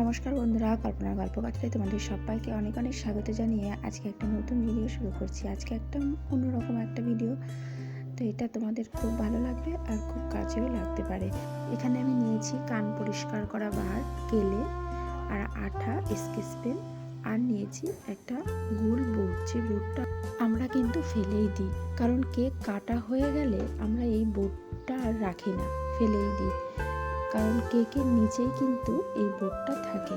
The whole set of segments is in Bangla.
নমস্কার বন্ধুরা, কল্পনার গল্প কথায় তোমাদের সবাইকে অনেক অনেক স্বাগত জানিয়ে আজকে একটা নতুন ভিডিও শুরু করছি। আজকে একটা অন্যরকম একটা ভিডিও তো এটা তোমাদের খুব ভালো লাগবে আর খুব কাজেও লাগতে পারে। এখানে আমি নিয়েছি কান পরিষ্কার করা বার, কেলে আর আঠা স্কেচ পেন আর নিয়েছি একটা গুল বুট। যে বুটটা আমরা কিন্তু ফেলেই দিই, কারণ কেক কাটা হয়ে গেলে আমরা এই বুটটা আর রাখি না, ফেলেই দিই। কারণ কেকের নিচেই কিন্তু এই বোর্ডটা থাকে।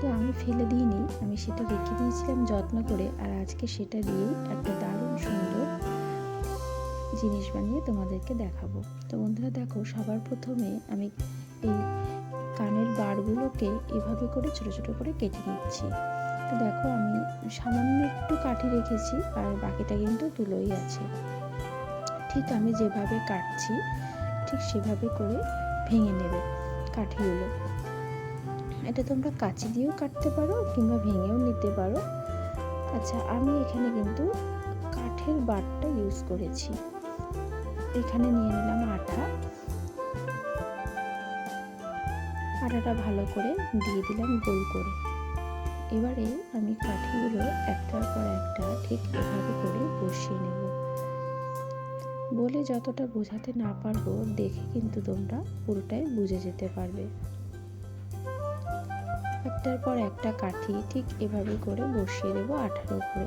তো আমি ফেলে দিইনি, আমি সেটা রেখে দিয়েছিলাম যত্ন করে আর আজকে সেটা দিয়েই একটা দারুণ সুন্দর জিনিস বানিয়ে তোমাদেরকে দেখাবো। তো বন্ধুরা দেখো, সবার প্রথমে আমি এই কানের বারগুলোকে এভাবে করে ছোট ছোট করে কেটে নিচ্ছি। তো দেখো, আমি সামান্য একটু কাঠি রেখেছি আর বাকিটা কিন্তু তুলোই আছে। ঠিক আমি যেভাবে কাটছি, ঠিক সেভাবে করে ভেঙে নেবে, কাঠিগুলো। এটা তোমরা কাঁচি দিয়েও কাটতে পারো কিংবা ভেঙেও নিতে পারো। আচ্ছা আমি এখানে কিন্তু কাঠের বাটটা ইউজ করেছি। এখানে নিয়ে নিলাম আটা আটাটা ভালো করে দিয়ে দিলাম গোল করে। এবারে আমি কাঠিগুলো একটার পর একটা ঠিক এভাবে করে বসিয়ে নেব। বলে যতটা বোঝাতে না পারব, দেখে কিন্তু তোমরা পুরোটাই বুঝে যেতে পারবে। একটার পর একটা কাঠি ঠিক এভাবে করে বসিয়ে দেবো আঠার উপরে।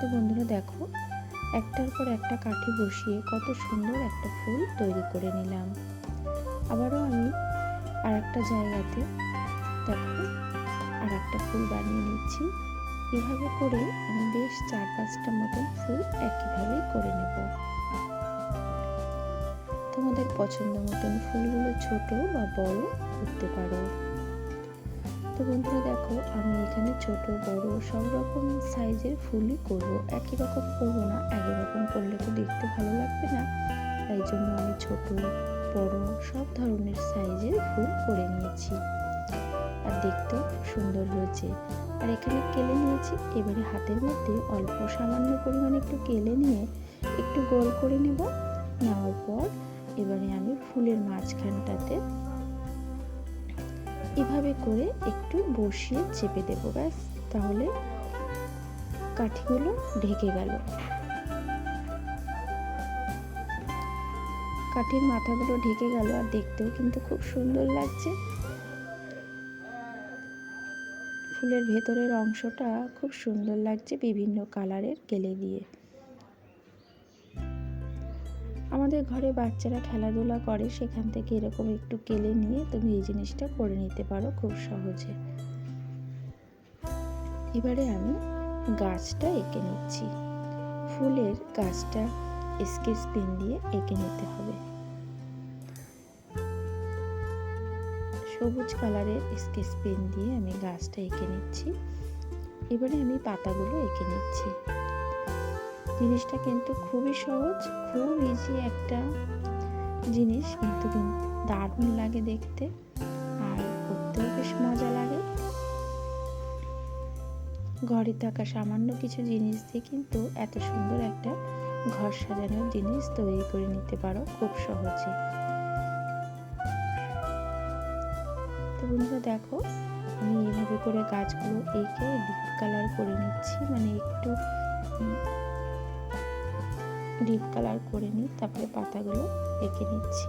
তো বন্ধুরা দেখো, একটার পর একটা কাঠি বসিয়ে কত সুন্দর একটা ফুল তৈরি করে নিলাম। আবারও আমি আর একটা জায়গাতে দেখো আর একটা ফুল বানিয়ে নিচ্ছি। এভাবে করে আমি বেশ চার পাঁচটা মতন ফুল একইভাবেই করে নেব। তোমাদের পছন্দ মতন ফুলগুলো ছোট বা বড় করতে পারো। তো বন্ধুরা দেখো, আমি এখানে ছোট, বড় সব রকম সাইজের ফুলই করব। একই রকম করব না, একই রকম করলে তো দেখতে ভালো লাগবে না। তাই জন্য আমি ছোট, বড় সব ধরনের সাইজের ফুল করে নিয়েছি। আর দেখতেও খুব সুন্দর হয়েছে। আর এখানে কেলে নিয়েছি। এবারে হাতের মধ্যে অল্প সামান্য পরিমাণে একটু কেলে নিয়ে একটু গোল করে নেব। নেওয়ার পর এবারে আমি ফুলের মাঝখানটাতে এভাবে করে একটু বসিয়ে চেপে দেব, ব্যাস। তাহলে কাঠিগুলো ঢেকে গেল। কাঠির মাথাগুলো ঢেকে গেল আর দেখতেও কিন্তু খুব সুন্দর লাগছে। ফুলের ভেতরের অংশটা খুব সুন্দর লাগছে বিভিন্ন কালারের কেলে দিয়ে। আমাদের ঘরে বাচ্চারা খেলাধুলা করে, সেখান থেকে এরকম একটু কেলে নিয়ে তুমি এই জিনিসটা করে নিতে পারো খুব সহজে। এবারে আমি গাছটা এঁকে নিচ্ছি। ফুলের গাছটা স্কেচ পেন দিয়ে এঁকে নিতে হবে। সবুজ কালারের স্কেচ পেন দিয়ে আমি গাছটা এঁকে নিচ্ছি। এবারে আমি পাতাগুলো এঁকে নিচ্ছি। জিনিসটা কিন্তু খুবই সহজ, খুব ইজি একটা জিনিস, কিন্তু দারুণ লাগে দেখতে আর করতেও বেশ মজা লাগে। ঘরে থাকা সামান্য কিছু জিনিস দিয়ে কিন্তু এত সুন্দর একটা ঘর সাজানোর জিনিস তৈরি করে নিতে পারো খুব সহজে। বন্ধুরা দেখো, আমি এইভাবে করে গাছগুলো এঁকে ডিপ কালার করে নিচ্ছি মানে একটু ডিপ কালার করে নিই, তারপরে পাতাগুলো এঁকে নিচ্ছি।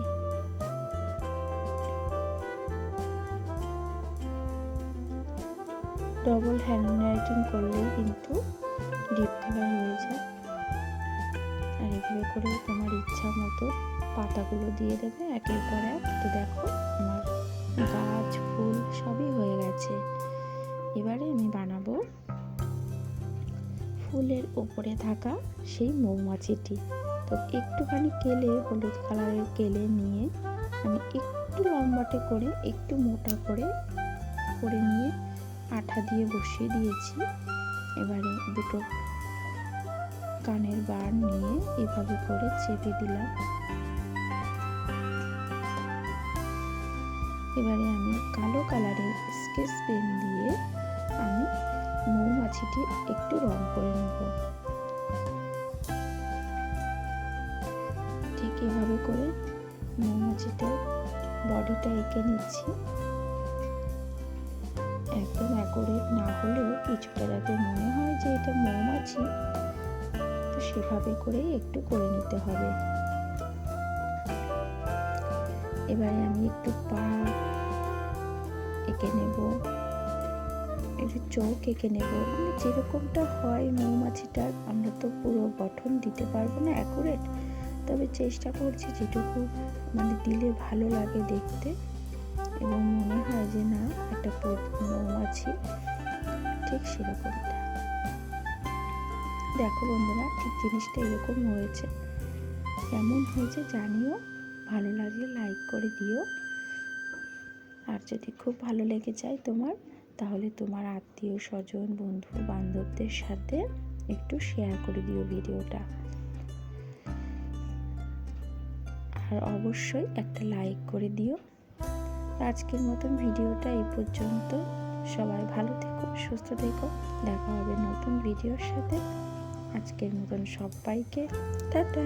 ডবল হ্যান্ড রাইটিং করলেই কিন্তু ডিপ কালার হয়ে যায়। আর এভাবে করে তোমার ইচ্ছা মতো পাতাগুলো দিয়ে দেবে, একের পর এক। তো দেখো, আমার ওপরে থাকা সেই মৌমাছিটি। তো একটুখানি কেলে, হলুদ কালারের কেলে নিয়ে আমি একটু লম্বাটে করে, একটু মোটা করে করে নিয়ে আঠা দিয়ে বসিয়ে দিয়েছি। এবারে দুটো কানের বার নিয়ে এভাবে করে চেপে দিলাম। এবারে আমি কালো কালারের স্কেচ পেন দিয়ে আমি মৌমাছিটি একটু রং করে নেব। ঠিক এভাবে করে মৌমাছিটা বডিটা এঁকে নিচ্ছি। একদম অ্যাকোরেট না হলেও কিছুটা যাতে মনে হয় যে এটা মৌমাছি, তো সেভাবে করেই একটু করে নিতে হবে। এবারে আমি একটু পা এঁকে নেব, একটু চোখ এঁকে নেব। মানে যেরকমটা হয় মৌমাছিটার, আমরা তো পুরো গঠন দিতে পারব না অ্যাকুরেট তবে চেষ্টা করছি যেটুকু মানে দিলে ভালো লাগে দেখতে এবং মনে হয় যে না, একটা মৌমাছি ঠিক সেরকমটা। দেখো বন্ধুরা, ঠিক জিনিসটা এরকম হয়েছে। কেমন হয়েছে জানিও। ভালো লাগলে লাইক করে দিও। আর যদি খুব ভালো লেগে যায় তোমার, তাহলে তোমার আত্মীয় স্বজন বন্ধু বান্ধবদের সাথে একটু শেয়ার করে দিও ভিডিওটা আর অবশ্যই একটা লাইক করে দিও। আজকের মতন ভিডিওটা এই পর্যন্ত। সবাই ভালো থেকো, সুস্থ থেকো। দেখা হবে নতুন ভিডিওর সাথে। আজকের মতন সবাইকে, টাটা।